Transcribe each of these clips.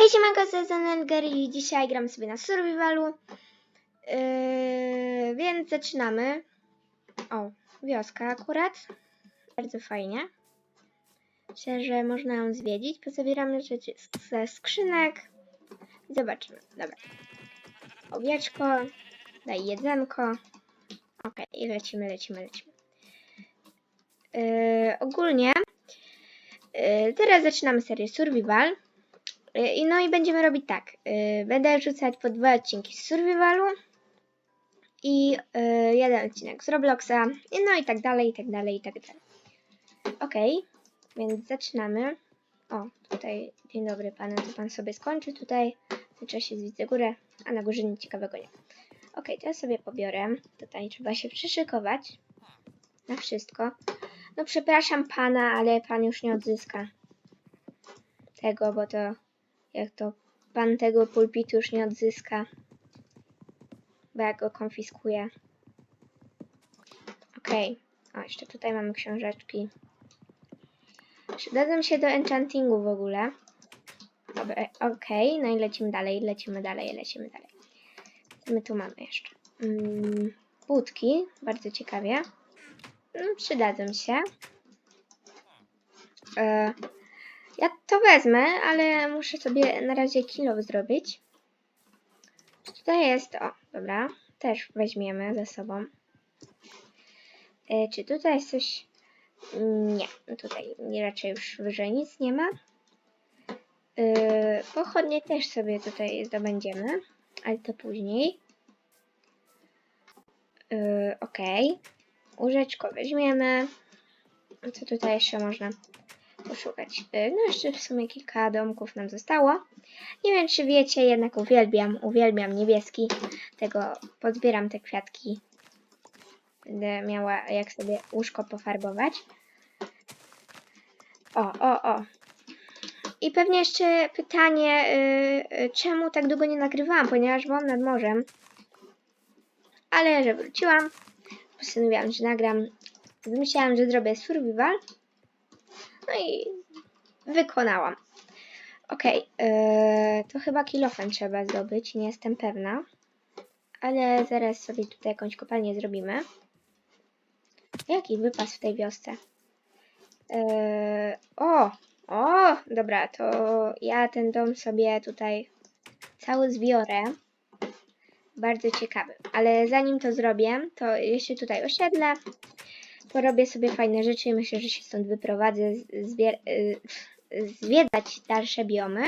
Hej, siemanko, z Elger i dzisiaj gram sobie na survivalu. Yy, więc zaczynamy. O, wioska akurat. Bardzo fajnie. Myślę, że można ją zwiedzić. Pozabieramy rzeczy ze skrzynek. Zobaczymy. Dobra. Owieczko. Daj jedzenko. Okej, i lecimy, lecimy, lecimy. Yy, ogólnie yy, teraz zaczynamy serię survival. Y, I no i będziemy robić tak. y, Będę rzucać po dwa odcinki z Survivalu i y, jeden odcinek z Robloxa. I no i tak dalej, i tak dalej, i tak dalej. Okej, więc zaczynamy. O, tutaj dzień dobry panu, to pan sobie skończy tutaj. W czasie widzę górę, a na górze nic ciekawego nie. Okej, to ja sobie pobiorę. Tutaj trzeba się przyszykować na wszystko. No przepraszam pana, ale pan już nie odzyska tego, bo to jak to pan tego pulpitu już nie odzyska, bo ja go konfiskuję. Okej, o jeszcze tutaj mamy książeczki. Przydadzą się do enchantingu w ogóle. Okej, no i lecimy dalej, lecimy dalej, lecimy dalej. Co my tu mamy jeszcze? Mm, budki, bardzo ciekawie. No, przydadzą się. E, ja to wezmę, ale muszę sobie na razie kilo zrobić. Tutaj jest? O, dobra. Też weźmiemy ze sobą. E, czy tutaj jest coś? Nie, tutaj nie, raczej już wyżej nic nie ma. E, pochodnie też sobie tutaj zdobędziemy, ale to później. E, Okej. Łóżeczko weźmiemy. Co tutaj jeszcze można poszukać. Y, No jeszcze w sumie kilka domków nam zostało. Nie wiem czy wiecie, jednak uwielbiam, uwielbiam niebieski. Tego pozbieram te kwiatki. Będę miała jak sobie łóżko pofarbować. O, o, o. I pewnie jeszcze pytanie, y, y, czemu tak długo nie nagrywałam, ponieważ byłam nad morzem. Ale że wróciłam, postanowiłam, że nagram. Myślałam, że zrobię survival. No i wykonałam. Okej, yy, to chyba kilofem trzeba zdobyć, nie jestem pewna. Ale zaraz sobie tutaj jakąś kopalnię zrobimy. Jaki wypas w tej wiosce? Yy, o, o, dobra, to ja ten dom sobie tutaj cały zbiorę. Bardzo ciekawy. Ale zanim to zrobię, to jeszcze tutaj osiedlę porobię sobie fajne rzeczy i myślę, że się stąd wyprowadzę, y, zwiedzać dalsze biomy.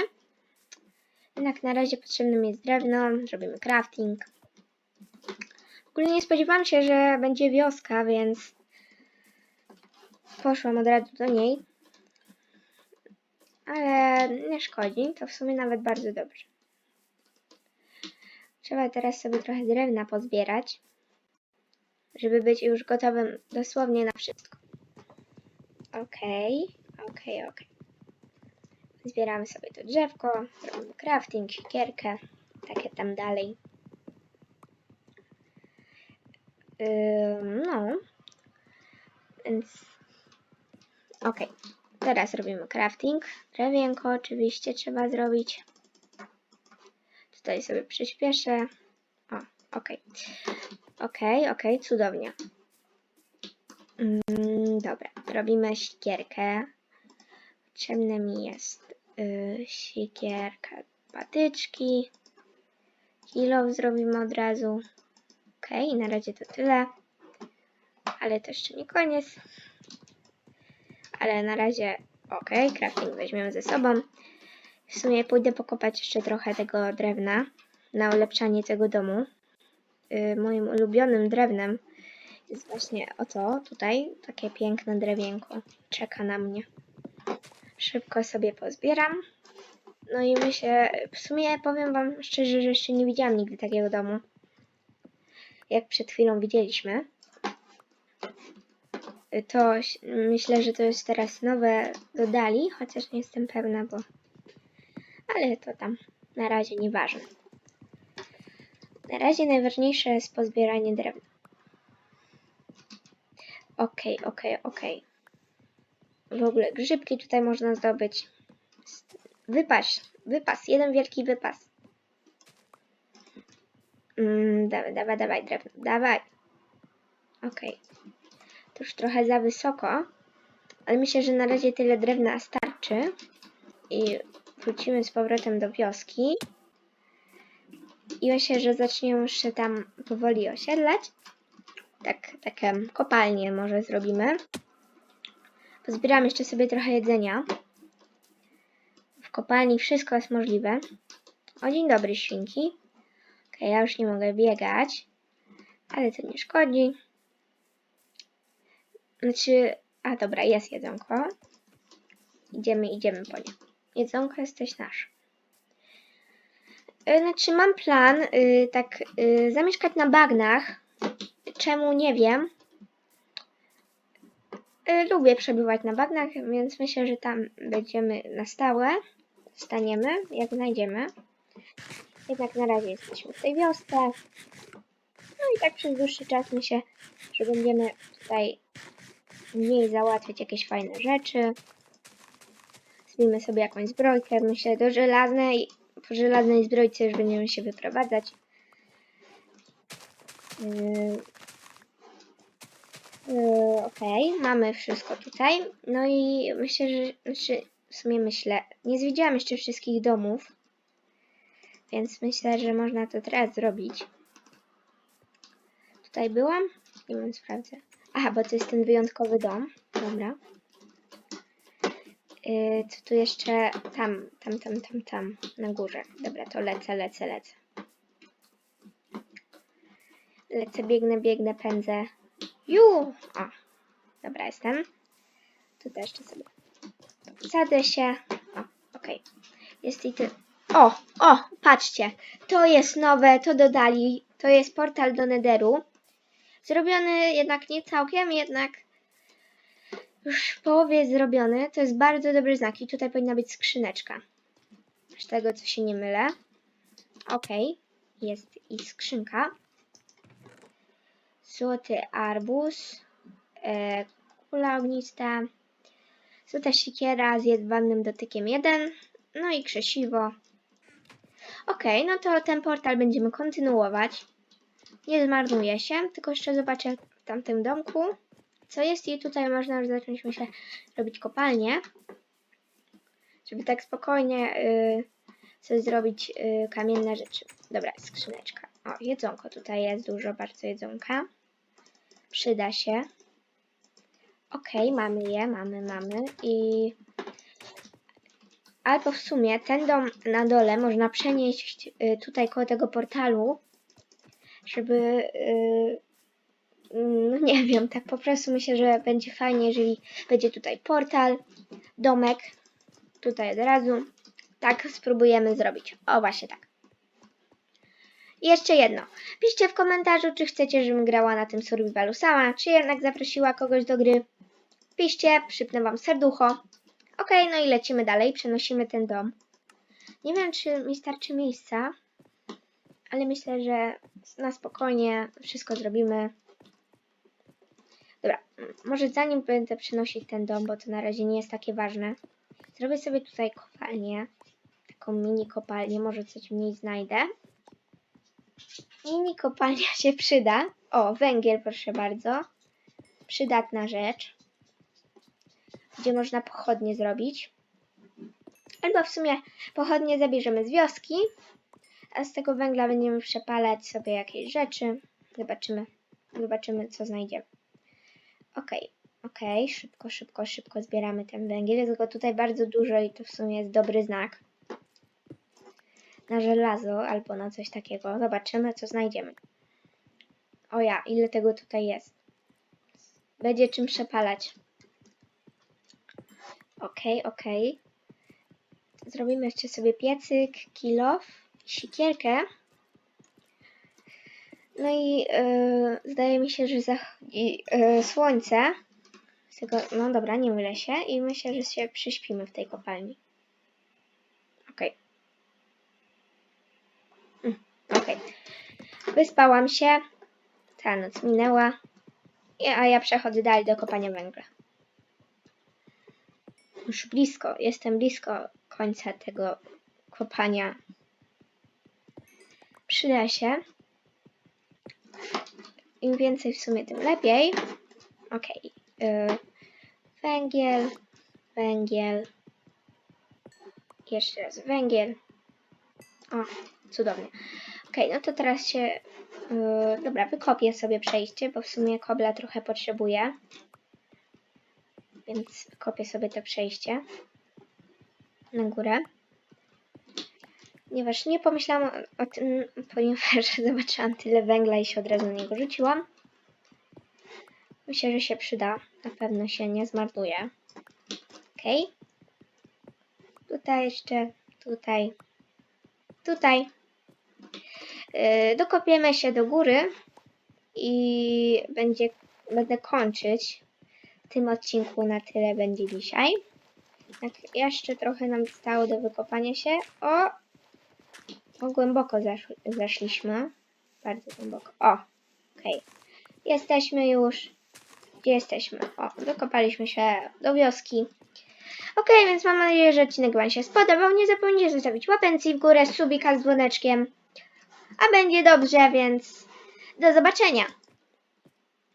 Jednak na razie potrzebne mi jest drewno, zrobimy crafting. W ogóle nie spodziewałam się, że będzie wioska, więc poszłam od razu do niej. Ale nie szkodzi, to w sumie nawet bardzo dobrze. Trzeba teraz sobie trochę drewna pozbierać żeby być już gotowym dosłownie na wszystko. Okej, okej, okej. Zbieramy sobie to drzewko, robimy crafting, siekierkę, takie tam dalej. Ym, no, więc okej. Teraz robimy crafting. Drewienko oczywiście trzeba zrobić. Tutaj sobie przyspieszę. O, okej. Okej, okej, cudownie. Mm, dobra, robimy siekierkę. Potrzebne mi jest y, siekierka, patyczki. Kilo zrobimy od razu. Okej, na razie to tyle. Ale to jeszcze nie koniec. Ale na razie okej, crafting weźmiemy ze sobą. W sumie pójdę pokopać jeszcze trochę tego drewna na ulepszanie tego domu moim ulubionym drewnem jest właśnie oto tutaj, takie piękne drewienko czeka na mnie. Szybko sobie pozbieram. No i myślę, w sumie powiem Wam szczerze, że jeszcze nie widziałam nigdy takiego domu. Jak przed chwilą widzieliśmy. Y, To myślę, że to jest teraz nowe dodali, chociaż nie jestem pewna, bo... Ale to tam na razie nieważne. Na razie najważniejsze jest pozbieranie drewna. Okej, okej, okej. W ogóle grzybki tutaj można zdobyć. Wypaść wypas, jeden wielki wypas. Mm, dawaj, dawaj, dawaj, drewno, dawaj. Okej. To już trochę za wysoko, ale myślę, że na razie tyle drewna starczy. I wrócimy z powrotem do wioski. I myślę, że zaczniemy się tam powoli osiedlać. Tak, takie kopalnie może zrobimy. Pozbieram jeszcze sobie trochę jedzenia. W kopalni wszystko jest możliwe. O, dzień dobry, świnki. Okej, ja już nie mogę biegać, ale to nie szkodzi. Znaczy, a dobra, jest jedzonko. Idziemy, idziemy po nie. Jedzonko jesteś nasz. Y, Znaczy, mam plan, y, tak, y, zamieszkać na bagnach. Czemu, nie wiem. Y, Lubię przebywać na bagnach, więc myślę, że tam będziemy na stałe. Staniemy, jak znajdziemy. Jednak na razie jesteśmy w tej wiosce. No i tak przez dłuższy czas myślę, że będziemy tutaj mniej załatwiać jakieś fajne rzeczy. Zbijmy sobie jakąś zbrojkę. Myślę, do żelaznej, po żelaznej zbrojce już będziemy się wyprowadzać. Yy, Yy, Okej, mamy wszystko tutaj. No i myślę, że znaczy, w sumie myślę, nie zwiedziłam jeszcze wszystkich domów, więc myślę, że można to teraz zrobić. Tutaj byłam? Nie wiem, sprawdzę. Aha, bo to jest ten wyjątkowy dom. Dobra. Yy, co tu jeszcze? Tam, tam, tam, tam, tam, na górze. Dobra, to lecę, lecę, lecę. Lecę, biegnę, biegnę, pędzę. Ju! O, dobra, jestem. Tu też jeszcze sobie zadę się. O, okej. Jest i ty. O, o, patrzcie. To jest nowe, to dodali. To jest portal do Netheru. Zrobiony jednak nie całkiem, jednak już połowie zrobiony. To jest bardzo dobry znak i tutaj powinna być skrzyneczka. Z tego, co się nie mylę. Okej, jest i skrzynka. Złoty arbuz, e, kula ognista, złota siekiera z jedwabnym dotykiem 1, no i krzesiwo. Okej, no to ten portal będziemy kontynuować. Nie zmarnuje się, tylko jeszcze zobaczę w tamtym domku, co jest i tutaj można już zacząć, myślę, robić kopalnię, żeby tak spokojnie y, sobie zrobić y, kamienne rzeczy. Dobra, skrzyneczka. O, jedzonko tutaj jest dużo, bardzo jedzonka. Przyda się. Okej, mamy je, mamy, mamy i albo w sumie ten dom na dole można przenieść y, tutaj koło tego portalu, żeby y, no nie wiem, tak po prostu myślę, że będzie fajnie, jeżeli będzie tutaj portal, domek, tutaj od razu. Tak spróbujemy zrobić. O, właśnie tak. Jeszcze jedno. Piszcie w komentarzu, czy chcecie, żebym grała na tym survivalu sama, czy jednak zaprosiła kogoś do gry. Piszcie, przypnę wam serducho. Ok, no i lecimy dalej, przenosimy ten dom. Nie wiem, czy mi starczy miejsca, ale myślę, że na spokojnie wszystko zrobimy. Dobra, m, może zanim będę przenosić ten dom, bo to na razie nie jest takie ważne, zrobię sobie tutaj kopalnię, taką mini kopalnię, może coś w niej znajdę. Mini kopalnia się przyda. O, węgiel, proszę bardzo. Przydatna rzecz. Gdzie można pochodnie zrobić. Albo w sumie pochodnie zabierzemy z wioski, a z tego węgla będziemy przepalać sobie jakieś rzeczy. Zobaczymy, zobaczymy co znajdziemy. Okej, okej, szybko, szybko, szybko zbieramy ten węgiel. Jest go tutaj bardzo dużo i to w sumie jest dobry znak na żelazo albo na coś takiego. Zobaczymy, co znajdziemy. O ja, ile tego tutaj jest. Będzie czym przepalać. Okej, okej. Zrobimy jeszcze sobie piecyk, kilof, sikierkę. No i yy, zdaje mi się, że zachodzi yy, słońce. Tego, no dobra, nie mylę się. I myślę, że się przyśpimy w tej kopalni. Okej. Okej. Wyspałam się. Ta noc minęła. A ja przechodzę dalej do kopania węgla. Już blisko, jestem blisko końca tego kopania przyda się. Im więcej w sumie, tym lepiej. Y, Węgiel, węgiel. Jeszcze raz węgiel. O, cudownie. Okej, no to teraz się. y, dobra, wykopię sobie przejście, bo w sumie kobla trochę potrzebuję. Więc wykopię sobie to przejście na górę. Ponieważ nie pomyślałam o, tym, ponieważ zobaczyłam tyle węgla i się od razu na niego rzuciłam. Myślę, że się przyda. Na pewno się nie zmarnuje. Ok. Tutaj jeszcze, tutaj, tutaj. Yy, dokopiemy się do góry i będzie, będę kończyć. W tym odcinku na tyle będzie dzisiaj. Jak jeszcze trochę nam zostało do wykopania się. O! O, głęboko zesz zeszliśmy. Bardzo głęboko. O! Okej. Jesteśmy już. Gdzie jesteśmy? O, dokopaliśmy się do wioski. Okej, więc mam nadzieję, że odcinek Wam się spodobał. Nie zapomnijcie zostawić łapenki w górę, subika z dzwoneczkiem. A będzie dobrze, więc do zobaczenia.